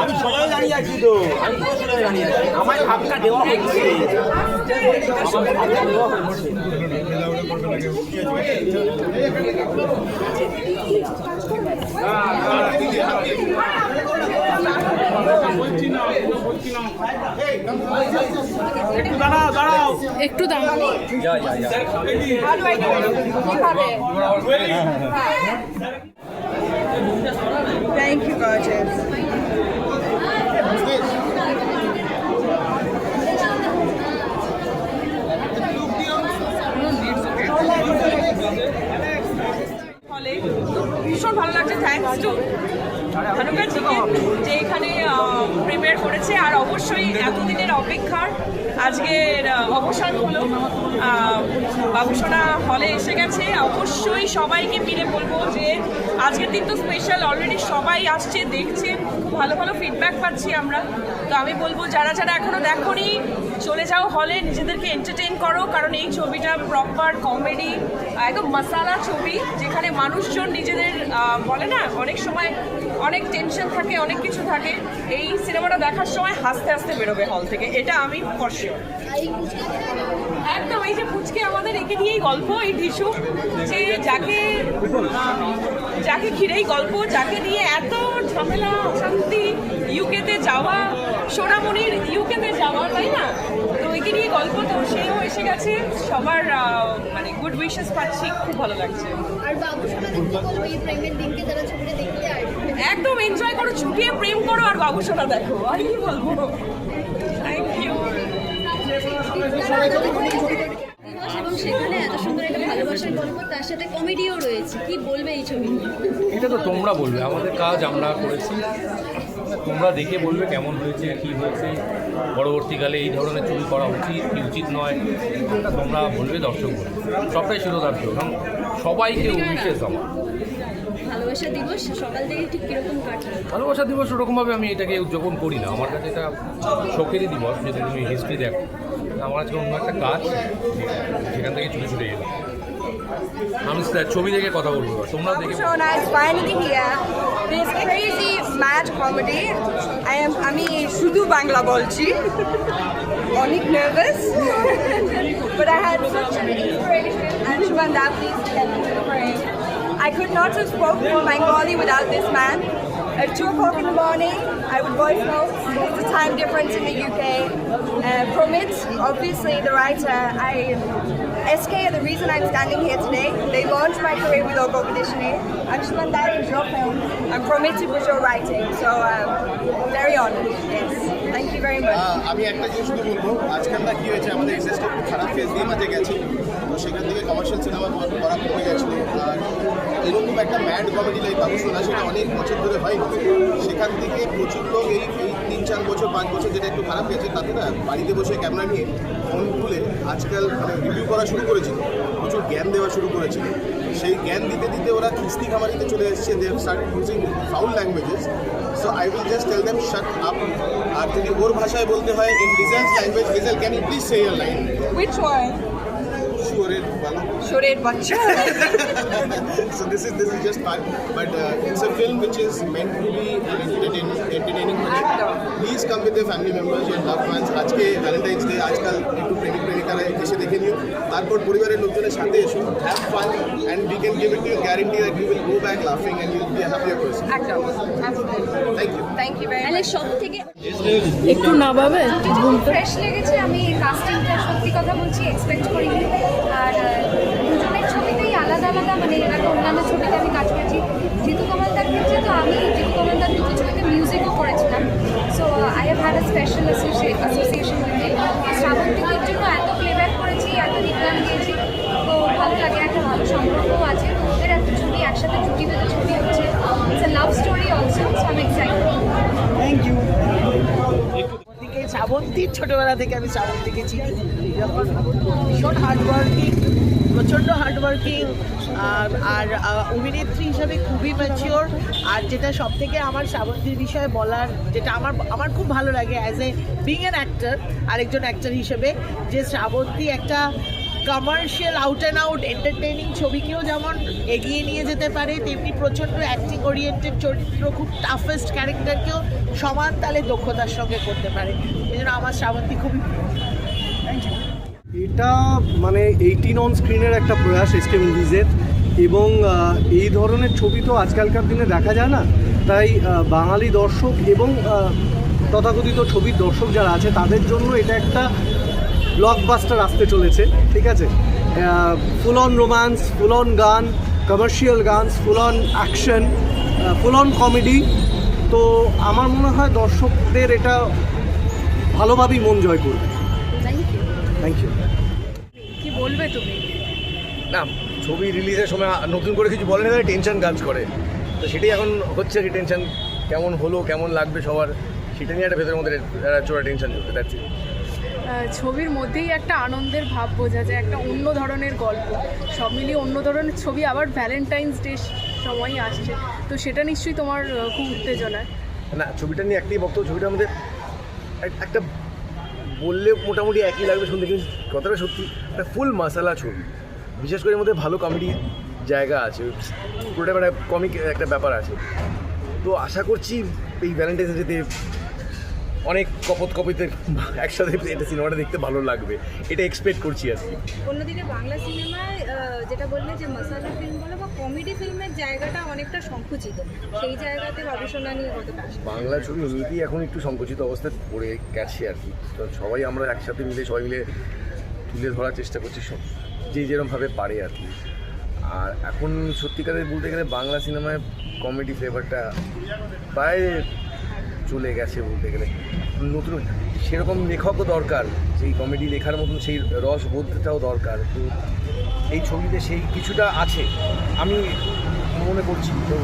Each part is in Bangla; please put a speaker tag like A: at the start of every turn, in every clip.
A: আমি সময় দাঁড়িয়ে আছি তো আমি সময় দাঁড়িয়ে আছি আমার ভাবটা দেওয়া হচ্ছে আমার দেওয়া হচ্ছে
B: একটু দাঁড়াও? কীভাবে? হ্যাঁ।
C: Thank you, gorgeous.
D: হলে তো ভীষণ ভালো লাগছে থ্যাঙ্কস টু ধানুকার থেকে যে এখানে প্রিপেয়ার করেছে আর অবশ্যই এতদিনের অপেক্ষার আজকের অবসান হলো। বাবুসোনা হলে এসে গেছে। অবশ্যই সবাইকে মিলে বলব যে আজকের দিন তো স্পেশাল অলরেডি সবাই আসছে, দেখছে। খুব ভালো ভালো ফিডব্যাক পাচ্ছি আমরা। তো আমি বলব, যারা যারা এখনও দেখোনি, চলে যাও হলে, নিজেদেরকে এন্টারটেন করো। কারণ এই ছবিটা প্রপার কমেডি একদম মশালা ছবি, যেখানে মানুষজন নিজেদের বলে না, অনেক সময় অনেক টেনশন থাকে, অনেক কিছু থাকে। এই সিনেমাটা দেখার সময় হাসতে হাসতে বেরোবে হল থেকে, এটা আমি একদম, এই যে পুচকে আমাদের একে নিয়েই গল্প, এই টিস্যু যে যাকে যাকে ঘিরেই গল্প, যাকে নিয়ে এত ঝামেলা, অশান্তি ইউকেতে যাওয়া, সোনামণির ইউকেতে যাওয়া, তাই না? তো একে নিয়ে গল্প, তো সেও এসে গেছে, সবার মানে গুড উইশেস পাচ্ছি, খুব ভালো লাগছে।
E: আর বাবু এই প্রেমের দিনকে যারা ছবিটা দেখতে
D: একদম এনজয় করো ছুটিয়ে প্রেম করো আর বাবু সোনা দেখো। আর কি বলব? থ্যাংক ইউ
E: এবং সেখানে এত সুন্দর একটা ভালোবাসার গল্প তার সাথে কমেডিও রয়েছে। কি বলবে এই ছবি?
F: এটা তো তোমরা বলবে আমাদের কাজ আমরা করেছি। তোমরা দেখে বলবে কেমন হয়েছে কী হয়েছে। পরবর্তীকালে এই ধরনের ছবি করা উচিত কি উচিত নয় তোমরা বলবে দর্শক বলবে। সবটাই শিরোধার্য কারণ সবাইকে বিশেষ আমার।
E: ভালোবাসা দিবস সকাল থেকে ঠিক কীরকম কাটলো
F: ভালোবাসা দিবস ওরকমভাবে আমি এটাকে উদযাপন করি না আমার কাছে এটা শখেরই দিবস যদি তুমি হিস্ট্রি দেখো আমার আজকে অন্য একটা কাজ সেখান থেকে ছুটে ছুটে এলাম আমি ছবি দেখে কথা বলব। তোমরা দেখে
C: Shona is finally here. This crazy mad comedy. I am আমি শুধু বাংলা বলছি অনেক nervous but I had such an inspiration and Shubhanda please help me pray. I could not have spoken Bengali without this man. At 2 o'clock in the morning, I would voice notes. It's a time difference in the UK. Uh, Promit, obviously the writer, I SK are the reason I'm standing here today. They launched my career with Ogo Conditioning. I'm Shmandari is your film. I'm Promited was your writing. So um, very honored. Yes. Thank you very much.
G: আহ, আমি একটা জিনিস শুধু বলবো আজকালটা কি হয়েছে আমাদের এক্সেসটা একটু খারাপ ফেস দিয়ে মাঝে গেছে তো সেখান থেকে কমার্শিয়াল সিনেমা করা কমে গেছিলো আর এরকম একটা ম্যাড কমেডি লাইফ বাবু সোনা সেটা অনেক বছর ধরে হয়নি সেখান থেকে প্রচুর লোক এই এই তিন চার বছর পাঁচ বছর যেটা একটু খারাপ গেছে তাতে না বাড়িতে বসে ক্যামেরা নিয়ে ফোন খুলে আজকাল মানে রিভিউ করা শুরু করেছিল প্রচুর জ্ঞান দেওয়া শুরু করেছিল সেই জ্ঞান দিতে দিতে ওরা খিস্তি খামারিতে চলে এসেছে they start using foul languages so I will just tell them shut up আর যদি ওর ভাষায় বলতে হয় in Diesel's language Diesel can you please say your line
C: Which one?
G: শুয়োরের ভালো
C: Shured Bacha.
G: so this is this is just part but uh, it's a film which is meant to be an entertain, entertaining project please come with your family members your loved ones. আজকে ভ্যালেন্টাইন্স ডে আজকাল একটু প্রেমিক প্রেমিকারা এসে দেখে নিও। তারপর পরিবারের লোকজনের সাথে এসো have fun and we can give it you guarantee that you will go back লাফিং and you will be
C: happier person.
G: Thank you
C: Thank you. Very much.
E: তাহলে সব থেকে
B: একটু না নামাবে
E: ফ্রেশ লেগেছে আমি কাস্টিংটা সত্যি কথা বলছি এক্সপেক্ট করিনি। আর আলাদা মানে এর অন্যান্য ছবিতে আমি কাজ করেছি। জিতু কমালদার ক্ষেত্রে তো আমি জিতু কমালদার দুটো ছবিতে মিউজিকও করেছিলাম। So I have had a special association with শ্রাবন্তিকের জন্য এত প্লেব্যাক করেছি, এত রিপ্লান দিয়েছি। তো ভালো লাগে, একটা ভালো সম্পর্কও আছে। তো ওদের একটা ছবি, একসাথে জুটি বেঁধে ছবি হচ্ছে। It's a love story also so আমি এক্সাইটেড
A: থ্যাংক ইউ দিকে শ্রাবন্তী ছোটবেলা থেকে আমি শ্রাবন্তীকে চিনি। যখন ভীষণ হার্ড ওয়ার্কিং
H: প্রচণ্ড হার্ডওয়ার্কিং আর অভিনেত্রী হিসাবে খুবই ম্যাচিওর আর যেটা সব থেকে আমার শ্রাবন্তীর বিষয়ে বলার, যেটা আমার আমার খুব ভালো লাগে as a being an actor আরেকজন অ্যাক্টর হিসেবে, যে শ্রাবন্তী একটা commercial out and out entertaining ছবিকেও যেমন এগিয়ে নিয়ে যেতে পারে, তেমনি প্রচণ্ড অ্যাক্টিং ওরিয়েন্টেড চরিত্র, খুব টাফেস্ট ক্যারেক্টারকেও সমান তালে দক্ষতার সঙ্গে করতে পারে। এই জন্য আমার শ্রাবন্তী খুবই
I: এটা মানে এইটিন অন স্ক্রিনের একটা প্রয়াস এসকে মুভিজের। এবং এই ধরনের ছবি তো আজকালকার দিনে দেখা যায় না। তাই বাঙালি দর্শক এবং তথাকথিত ছবির দর্শক যারা আছে তাদের জন্য এটা একটা ব্লকবাস্টার আসতে চলেছে ঠিক আছে? Full on romance full on গান কমার্শিয়াল গান full on action full on comedy তো আমার মনে হয় দর্শকদের এটা ভালোভাবেই মন জয় করবে।
E: থ্যাংক ইউ
I: থ্যাংক ইউ
B: বলবে তুমি?
J: না ছবি রিলিজের সময় নতুন করে কিছু বলে না টেনশন কাজ করে। তো সেটাই এখন হচ্ছে কি টেনশন কেমন হলো কেমন লাগবে সবার সেটা নিয়ে একটা ভেতরের মধ্যে চোরা টেনশন চলতে
B: আহ, ছবির মধ্যেই একটা আনন্দের ভাব বোঝা যায় একটা অন্য ধরনের গল্প। সব মিলিয়ে অন্য ধরনের ছবি আবার ভ্যালেন্টাইন্স ডে সময় আসছে। তো সেটা নিশ্চয়ই তোমার খুব উত্তেজনার।
J: না ছবিটা নিয়ে একটাই বক্তব্য ছবিটার মধ্যে এক- একটা বললে মোটামুটি একই লাগবে শুনতে কিন্তু কথাটা সত্যি। একটা ফুল মশালা ছবি। বিশেষ করে এর মধ্যে ভালো কমেডি জায়গা আছে। পুরোটা মানে কমিক একটা ব্যাপার আছে। তো আশা করছি এই ভ্যালেন্টাইন্স ডেতে অনেক কপত কপিতে একসাথে এটা সিনেমাটা দেখতে ভালো লাগবে। এটা এক্সপেক্ট করছি আর কি।
E: অন্যদিকে বাংলা সিনেমায় যেটা বললে যে মশালা ফিল্ম বলো বা কমেডি ফিল্মের জায়গাটা অনেকটা সংকুচিত। সেই জায়গাতে গবেষণা নিয়ে কতটা
J: বাংলা ছবি এমনিতেই এখন একটু সংকুচিত অবস্থায় পড়ে গেছে আর কি। তো সবাই আমরা একসাথে মিলে সবাই মিলে তুলে ধরার চেষ্টা করছি সব, যে যেরমভাবে পারে আর কি। আর এখন সত্যিকারের বলতে গেলে বাংলা সিনেমায় কমেডি ফ্লেভারটা প্রায় চলে গেছে বলতে গেলে। নতুন সেরকম লেখকও দরকার সেই কমেডি লেখার মতন সেই রসবোধটাও দরকার। তো এই ছবিতে সেই কিছুটা আছে। আমি মনে করছি, তো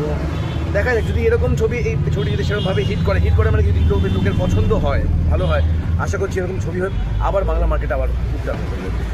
J: দেখা যাক, যদি এরকম ছবি, এই ছবি যদি সেরকমভাবে হিট করে হিট করে মানে যদি লোকের পছন্দ হয়, ভালো হয়, আশা করছি এরকম ছবি হয়, আবার বাংলা মার্কেট আবার উদযাপন হবে